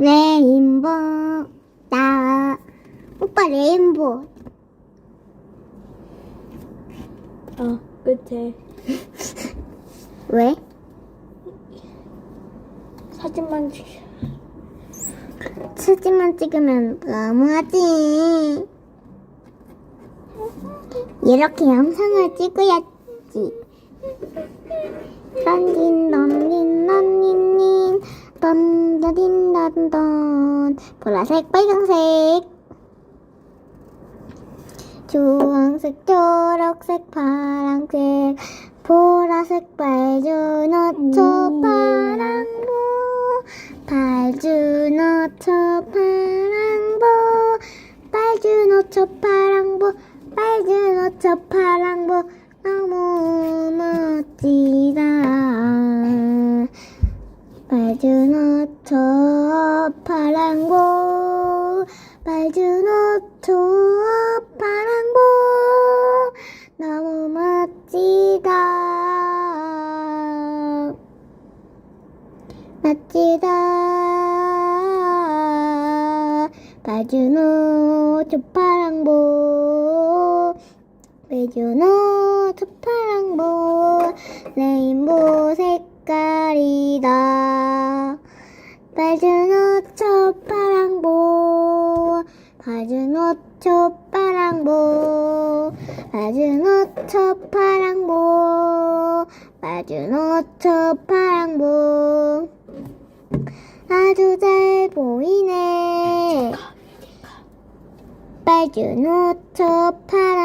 레인보 나 오빠 레인보 어, 끝에 왜? 사진만 찍. 사진만 찍으면 너무하지 이렇게 영상을 찍어야지 던딘 던딘 던딘딘 던 던딘 던던 보라색 빨강색. 주황색 초록색 파랑색. 보라색 빨주 노초 파랑보. 빨주 노초 파랑보. 빨주 노초 파랑보. 빨주 노초 파랑보 너무 멋지다 빨주 노초 파랑보 빨주 노초 파랑보 너무 멋지다. 멋지다. 빨주노 초파랑보 빨주노 초파랑보 레인보 색깔이다. 빨주노 초파랑보 빨주 노 초파랑보 빨주노 초파랑보 빨주노 초파랑보. 아주 잘 보이네. 빨주노초 파랑보